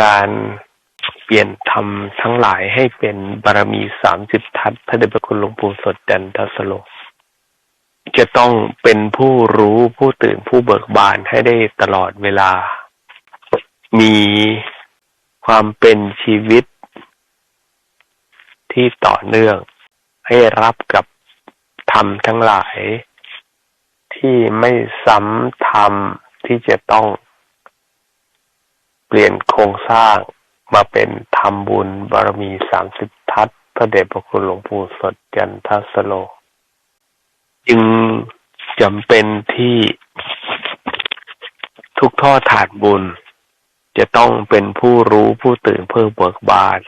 การเปลี่ยนธรรมทั้งหลายให้เป็นบารมีสามสิบทัศพระเดชพระคุณหลวงปู่สดจันทสโล จะต้องเป็นผู้รู้ผู้ตื่นผู้เบิกบานให้ได้ตลอดเวลา มีความเป็นชีวิตที่ต่อเนื่องให้รับกับธรรมทั้งหลาย ที่ไม่ซ้ำธรรมที่จะต้อง เปลี่ยนโครงสร้างมาเป็นธรรมบุญบารมีสามสิบทัศพระเดชพระคุณหลวงปู่สดจันทัสโล จึงจำเป็นที่ทุกท่อถาดบุญ จะต้องเป็นผู้รู้ผู้ตื่นเพื่อเบิกบาน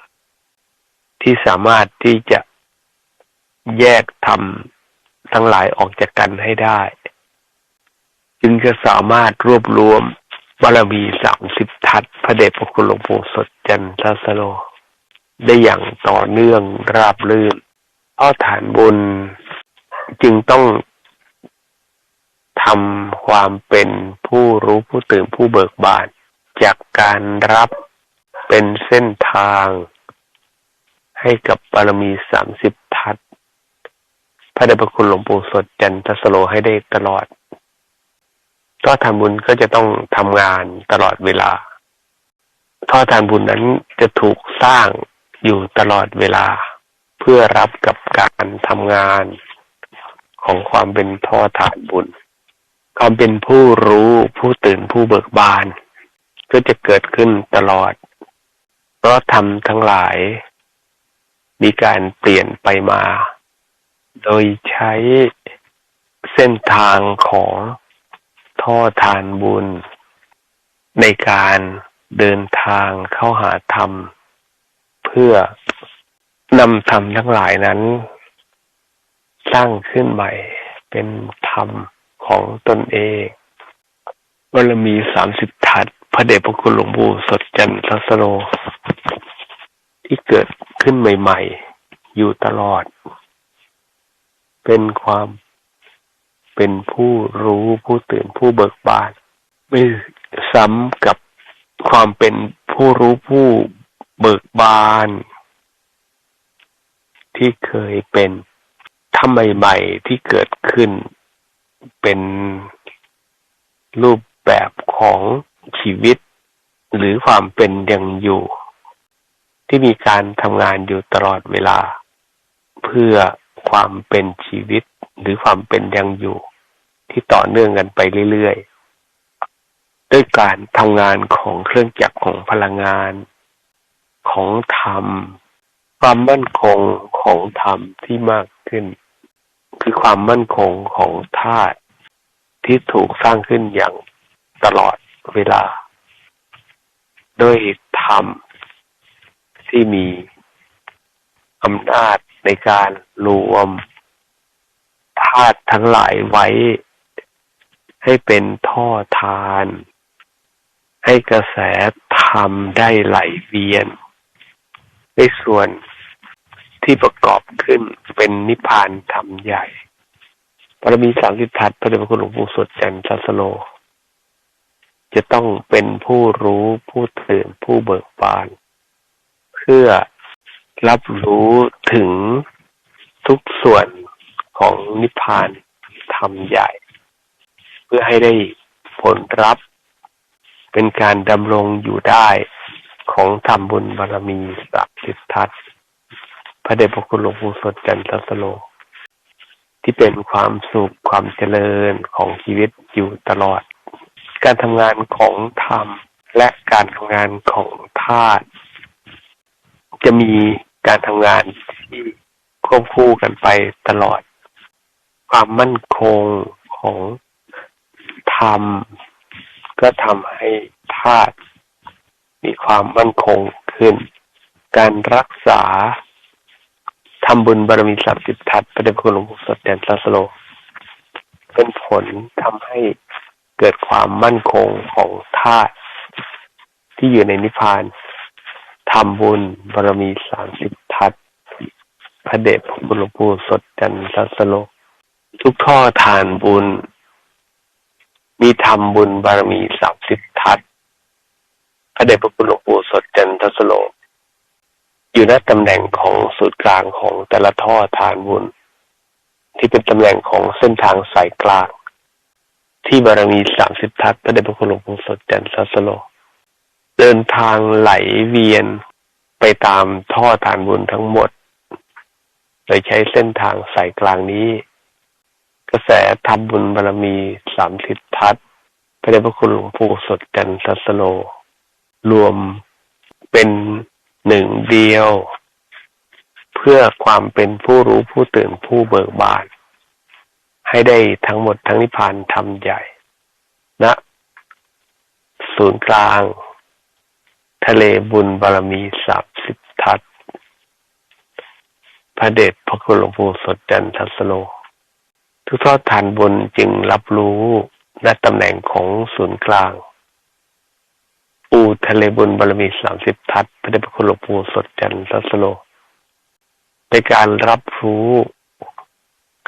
ที่สามารถที่จะแยกธรรมทั้งหลายออกจากกันให้ได้ จึงจะสามารถรวบรวม บารมีสามสิบทัศพระเดชพระคุณหลวงปู่สดจันทสโล ได้อย่างต่อเนื่องราบรื่นอ้อฐานบุญจึงต้องทำความเป็นผู้รู้ผู้ตื่นผู้เบิกบาน จากการรับเป็นเส้นทาง ให้กับบารมีสามสิบทัศพระเดชพระคุณหลวงปู่สดจันทสโลให้ได้ตลอด ก็ทำบุญก็จะต้องทำงานตลอดเวลาท่อทานบุญนั้นจะถูกสร้างอยู่ตลอดเวลา เพื่อรับกับการทำงานของความเป็นท่อทานบุญ ความเป็นผู้รู้ผู้ตื่นผู้เบิกบาน ก็จะเกิดขึ้นตลอด เพราะทำทั้งหลาย มีการเปลี่ยนไปมา โดยใช้เส้นทางของ ท่อทานบุญ ในการเดินทางเข้าหาธรรม เพื่อนำธรรมทั้งหลายนั้น สร้างขึ้นใหม่เป็นธรรมของตนเองบารมีสามสิบทัศพระเดชพระคุณหลวงปู่สดจันทสโลที่เกิดขึ้นใหม่ ๆ อยู่ตลอด เป็นความ เป็นผู้รู้ผู้ตื่นผู้เบิกบาน ไม่ซ้ำกับความเป็นผู้รู้ผู้เบิกบาน ที่เคยเป็นทำใหม่ๆที่เกิดขึ้น เป็นรูปแบบของชีวิต หรือความเป็นยังอยู่ ที่มีการทำงานอยู่ตลอดเวลา เพื่อ ความเป็นชีวิตหรือความเป็นยังอยู่ที่ต่อเนื่องกันไปเรื่อยๆ ด้วยการทำงานของเครื่องจักรของพลังงาน ของธรรม ความมั่นคงของธรรมที่มากขึ้น คือความมั่นคงของธาตุที่ถูกสร้างขึ้นอย่างตลอดเวลา ด้วยธรรมที่มีอำนาจ ในการรวมธาตุทั้งหลายไว้ ให้เป็นท่อทาน ให้กระแสธรรมได้ไหลเวียน ในส่วนที่ประกอบขึ้นเป็นนิพพานธรรมใหญ่ปรมีสามสิบทัศพระเดชพระคุณหลวงปู่สดจันทสโล จะต้องเป็นผู้รู้ผู้ตื่นผู้เบิกบาน เพื่อ รับรู้ถึงทุกส่วนของนิพพานธรรมใหญ่ เพื่อให้ได้ผลรับเป็นการดำรงอยู่ได้ของธรรมบุญบารมีสักสิททัศพระเดชพระคุณหลวงปู่สดจันทสโล ที่เป็นความสุขความเจริญของชีวิตอยู่ตลอด การทำงานของธรรมและการทำงานของธาตุจะมี การทำงานที่ควบคู่กันไปตลอด ความมั่นคงของธรรมก็ทำให้ธาตุมีความมั่นคงขึ้น การรักษาทำบุญบารมีสับสิบทัศน์พระเดชพระคุณหลวงปู่สดแดนซาสโล เป็นผลทำให้เกิดความมั่นคงของธาตุที่อยู่ในนิพพาน ทำบุญบารมีสามสิบทัศพระเดชพระคุณหลวงปู่สดจันทสโลทุกท่อทานบุญ มีทำบุญบารมีสามสิบทัศพระเดชพระคุณหลวงปู่สดจันทสโลอยู่ณตำแหน่งของศูนย์กลางของแต่ละท่อทานบุญ ที่เป็นตำแหน่งของเส้นทางสายกลาง ที่บารมีสามสิบทัศพระเดชพระคุณหลวงปู่สดจันทสโล เดินทางไหลเวียนไปตามท่อทานบุญทั้งหมด โดยใช้เส้นทางสายกลางนี้ กระแสทำบุญบารมีสามสิบทัศพระเดชพระคุณหลวงปู่สดจันทสโล รวมเป็นหนึ่งเดียว เพื่อความเป็นผู้รู้ผู้ตื่นผู้เบิกบาน ให้ได้ทั้งหมดทั้งนิพพานทำใหญ่ณนะศูนย์กลาง ทะเลบุญบารมีสามสิบทัศพระเดชพระคุณหลวงปู่สดจันทัสโล ทุกทอดทานบุญจึงรับรู้ณตำแหน่งของศูนย์กลาง อูทะเลบุญบารมีสามสิบทัศพระเดชพระคุณหลวงปู่สดจันทัสโล ในการรับรู้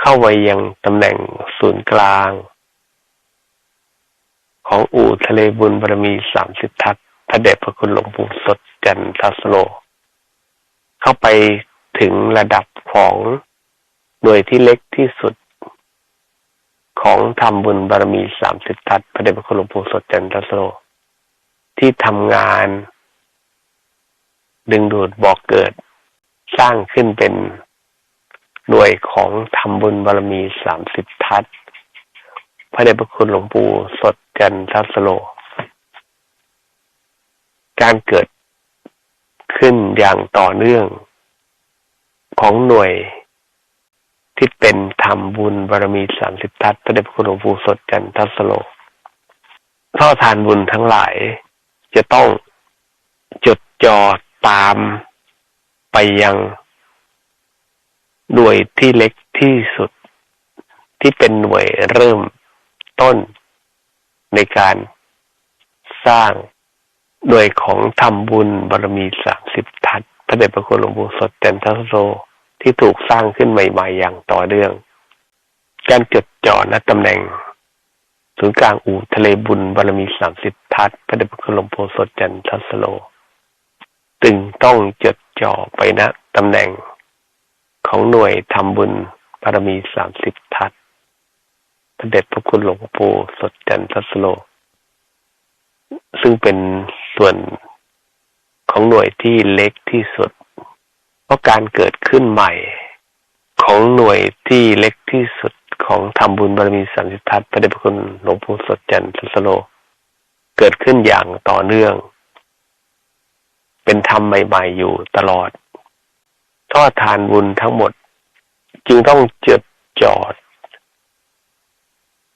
เข้าไปยังตำแหน่งศูนย์กลาง ของอู่ทะเลบุญบารมีสามสิบทัศ พระเดชพระคุณหลวงปู่สดจันทัสโล เข้าไปถึงระดับของหน่วยที่เล็กที่สุดของทำบุญบารมีสามสิบทัศพระเดชพระคุณหลวงปู่สดจันทสโลที่ทำงาน ดึงดูดบอกเกิด สร้างขึ้นเป็นหน่วยของทำบุญบารมีสามสิบทัศพระเดชพระคุณหลวงปู่สดจันทสโล การเกิดขึ้นอย่างต่อเนื่อง ของหน่วยที่เป็นทำบุญบารมีสามสิบทัศน์พระเดชพระคุณหลวงปู่สดจันทัสโลท่อทานบุญทั้งหลาย จะต้องจดจ่อตามไปยังหน่วยที่เล็กที่สุด ที่เป็นหน่วยเริ่มต้นในการสร้าง โดยของทำบุญบารมีสามสิบทัศพระเดชพระคุณหลวงปู่สดจันทสโลที่ถูกสร้างขึ้นใหม่ ๆ อย่างต่อเนื่อง การจดจ่อณตำแหน่งศูนย์กลางอู่ทะเลบุญบารมีสามสิบทัศพระเดชพระคุณหลวงปู่สดจันทสโลจึงต้องจดจ่อไปณตำแหน่งของหน่วยทำบุญบารมีสามสิบทัศพระเดชพระคุณหลวงปู่สดจันทสโล ซึ่งเป็น ส่วนของหน่วยที่เล็กที่สุด เพราะการเกิดขึ้นใหม่ ของหน่วยที่เล็กที่สุดของทำบุญบารมีสามสิทัศน์พระเดชพระคุณหลวงปู่สดจันทสโล เกิดขึ้นอย่างต่อเนื่อง เป็นธรรมใหม่ๆอยู่ตลอดทอดทานบุญทั้งหมด จึงต้องจดจอด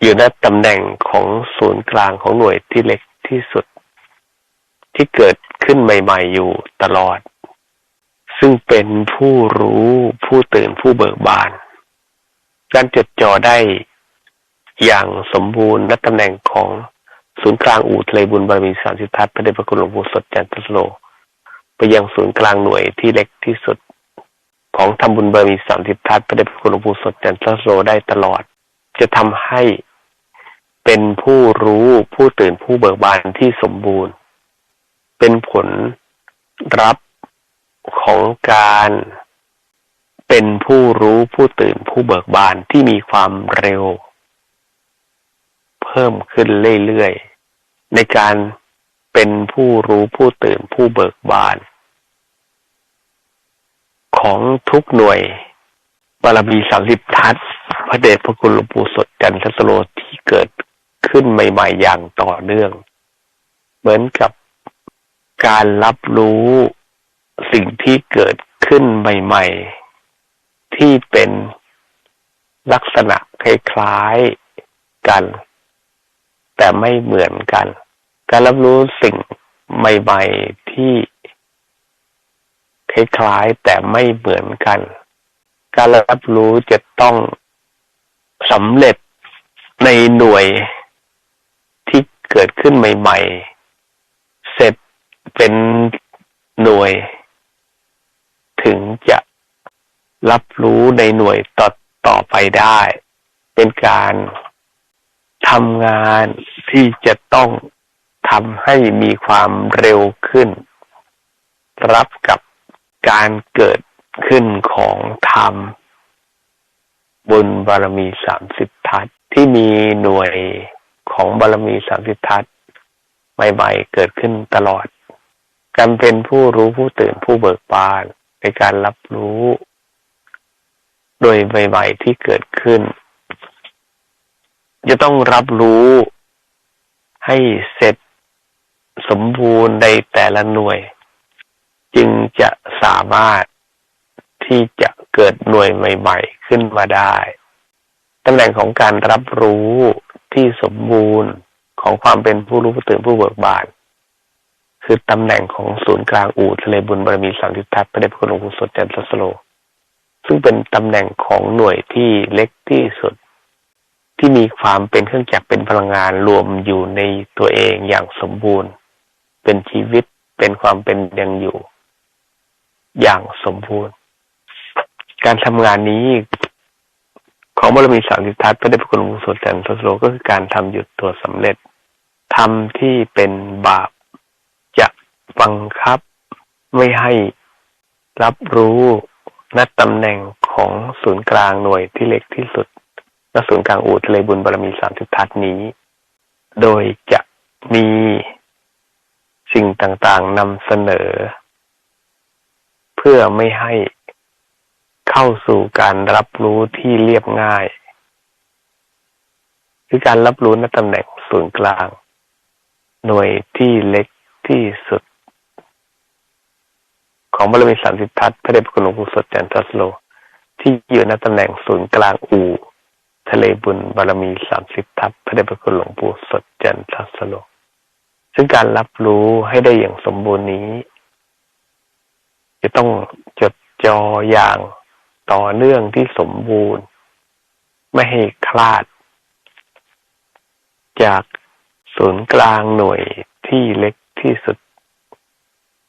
อยู่ในตำแหน่งของศูนย์กลางของหน่วยที่เล็กที่สุด ที่เกิดขึ้นใหม่ ๆ อยู่ตลอด ซึ่งเป็นผู้รู้ผู้ตื่นผู้เบิกบาน การจดจ่อได้อย่างสมบูรณ์ณตำแหน่งของศูนย์กลางอู่ทะเลบุญบารมีสามสิบทัศน์พระเดชพระคุณหลวงปู่สดจันทสโล ไปยังศูนย์กลางหน่วยที่เล็กที่สุด ของทำบุญบารมีสามสิบทัศน์พระเดชพระคุณหลวงปู่สดจันทสโลได้ตลอด จะทำให้เป็นผู้รู้ผู้ตื่นผู้เบิกบานที่สมบูรณ์ เป็นผลรับของการเป็นผู้รู้ผู้ตื่นผู้เบิกบานที่มีความเร็ว เพิ่มขึ้นเรื่อยๆ ในการเป็นผู้รู้ผู้ตื่นผู้เบิกบาน ของทุกหน่วยบารมีสามสิบทัศพระเดชพระคุณหลวงปู่สดจันทสโลที่เกิดขึ้นใหม่ ๆ อย่างต่อเนื่อง เหมือนกับ การรับรู้สิ่งที่เกิดขึ้นใหม่ ๆ ที่เป็นลักษณะคล้ายๆกัน แต่ไม่เหมือนกัน การรับรู้สิ่งใหม่ ๆ ที่คล้ายๆแต่ไม่เหมือนกัน การรับรู้จะต้องสำเร็จในหน่วยที่เกิดขึ้นใหม่ ๆ เป็นหน่วย ถึงจะรับรู้ในหน่วยต่อต่อไปได้ เป็นการทำงานที่จะต้องทำให้มีความเร็วขึ้น รับกับการเกิดขึ้นของธรรมบุญบารมีสามสิบทัศที่มีหน่วยของบารมีสามสิบทัศใหม่ๆเกิดขึ้นตลอด การเป็นผู้รู้ผู้ตื่นผู้เบิกบานในการรับรู้ โดยใหม่ๆที่เกิดขึ้น จะต้องรับรู้ให้เสร็จสมบูรณ์ในแต่ละหน่วย จึงจะสามารถที่จะเกิดหน่วยใหม่ ๆ ขึ้นมาได้ตำแหน่งของการรับรู้ที่สมบูรณ์ของความเป็นผู้รู้ผู้ตื่นผู้เบิกบาน คือตำแหน่งของศูนย์กลางอู่ทะเลบุญบารมีสามทิทัศน์พระเดชพระคุณหลวงปู่สดจันทสโล ซึ่งเป็นตำแหน่งของหน่วยที่เล็กที่สุด ที่มีความเป็นเครื่องจักรเป็นพลังงานรวมอยู่ในตัวเองอย่างสมบูรณ์ เป็นชีวิตเป็นความเป็นยังอยู่ อย่างสมบูรณ์ การทำงานนี้ของบารมีสามทิทัศน์พระเดชพระคุณหลวงปู่สดจันทสโลก็คือการทำหยุดตัวสำเร็จทำที่เป็นบาป บังคับ ไม่ให้รับรู้นัดตำแหน่งของศูนย์กลางหน่วยที่เล็กที่สุดและศูนย์กลางอู่ทะเลบุญบารมีสามทิศทัศน์นี้ โดยจะมีสิ่งต่างๆนำเสนอ เพื่อไม่ให้เข้าสู่การรับรู้ที่เรียบง่ายคือการรับรู้ณตำแหน่งศูนย์กลาง หน่วยที่เล็กที่สุด ของบารมีสามสิบทัศพระเดชพระคุณหลวงปู่สดจันทสโล ที่อยู่ณตำแหน่งศูนย์กลางอู่ทะเลบุญบารมีสามสิบทัศพระเดชพระคุณหลวงปู่สดจันทสโล ซึ่งการรับรู้ให้ได้อย่างสมบูรณ์นี้ จะต้องจดจออย่างต่อเนื่องที่สมบูรณ์ ไม่ให้คลาด จากศูนย์กลางหน่วยที่เล็กที่สุด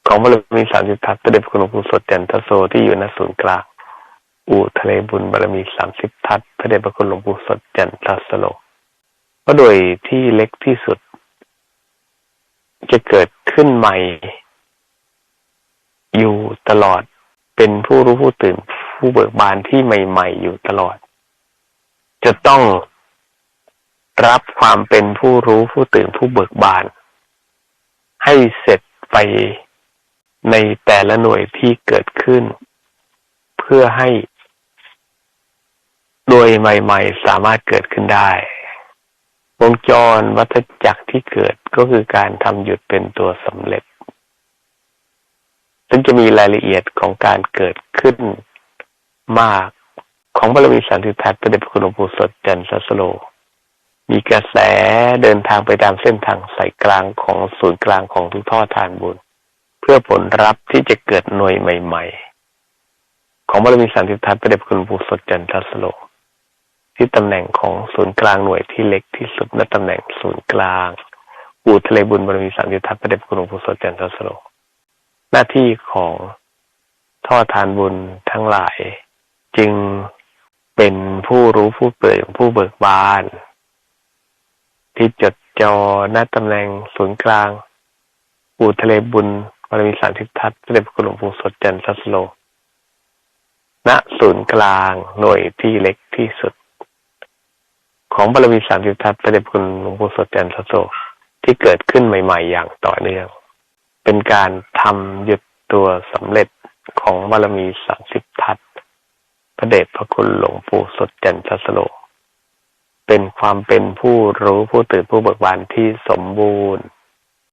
ของบารมีสามสิบทัศน์พระเดชพระคุณหลวงปู่สดจันทโซที่อยู่ณศูนย์กลางอู่ทะเลบุญบารมีสามสิบทัศน์พระเดชพระคุณหลวงปู่สดจันทสโลก็โดยที่เล็กที่สุด จะเกิดขึ้นใหม่ อยู่ตลอดเป็นผู้รู้ผู้ตื่นผู้เบิกบานที่ใหม่ ๆ อยู่ตลอด จะต้องรับความเป็นผู้รู้ผู้ตื่นผู้เบิกบาน ให้เสร็จไป ในแต่ละหน่วยที่เกิดขึ้น เพื่อให้โดยใหม่ ๆ สามารถเกิดขึ้นได้ วงจรวัฏจักรที่เกิดก็คือการทำหยุดเป็นตัวสำเร็จ ซึ่งจะมีรายละเอียดของการเกิดขึ้นมากของบารมีสันติทัศน์พระเดชพระคุณหลวงปู่สดจันทสโล มีกระแสเดินทางไปตามเส้นทางสายกลางของศูนย์กลางของทุกท่อทานบุญ เพื่อผลรับที่จะเกิดหน่วยใหม่ ๆ ของบารมีสันติทัศน์พระเดชพระคุณภูสดจันทสโลที่ตำแหน่งของศูนย์กลางหน่วยที่เล็กที่สุดและตำแหน่งศูนย์กลางอู่ทะเลบุญบารมีสันติทัศน์พระเดชพระคุณภูสดจันทสโลหน้าที่ของท่อทานบุญทั้งหลาย จึงเป็นผู้รู้ผู้เปิดผู้เบิกบาน ที่จดจอหน้าตำแหน่งศูนย์กลางอูทะเลบุญ บารมีสามทิศทัศน์พระเดชพระคุณหลวงปู่สดจันทสโล ณ ศูนย์กลางหน่วยที่เล็กที่สุด ของบารมีสามทิศทัศน์พระเดชพระคุณหลวงปู่สดจันทสโลที่เกิดขึ้นใหม่ ๆ อย่างต่อเนื่อง เป็นการทำหยุดตัวสำเร็จของบารมีสามสิบทัศน์พระเดชพระคุณหลวงปู่สดจันทสโลเป็นความเป็นผู้รู้ผู้ตื่นผู้เบิกบานที่สมบูรณ์